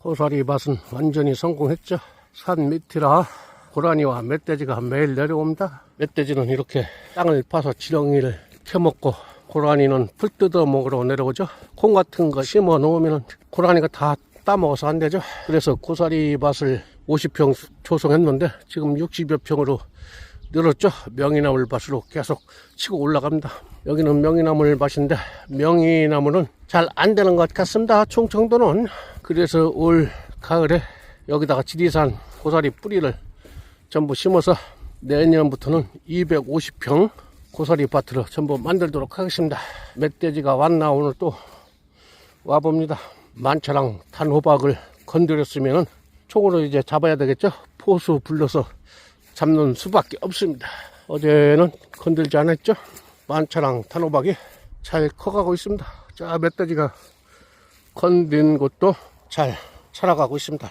고사리 밭은 완전히 성공했죠. 산 밑이라 고라니와 멧돼지가 매일 내려옵니다. 멧돼지는 이렇게 땅을 파서 지렁이를 캐먹고 고라니는 풀 뜯어 먹으러 내려오죠. 콩 같은 거 심어 놓으면 고라니가 다 따먹어서 안 되죠. 그래서 고사리 밭을 50평 조성했는데 지금 60여 평으로 늘었죠. 명이나물 밭으로 계속 치고 올라갑니다. 여기는 명이나물 밭인데 명이나물은 잘 안 되는 것 같습니다. 충청도는 그래서 올 가을에 여기다가 지리산 고사리 뿌리를 전부 심어서 내년부터는 250평 고사리 밭으로 전부 만들도록 하겠습니다. 멧돼지가 왔나 오늘 또 와봅니다. 만차랑 단호박을 건드렸으면 총으로 이제 잡아야 되겠죠. 포수 불러서 잡는 수밖에 없습니다. 어제는 건들지 않았죠. 만차랑 단호박이 잘 커가고 있습니다. 자, 멧돼지가 건든 곳도 잘 살아가고 있습니다.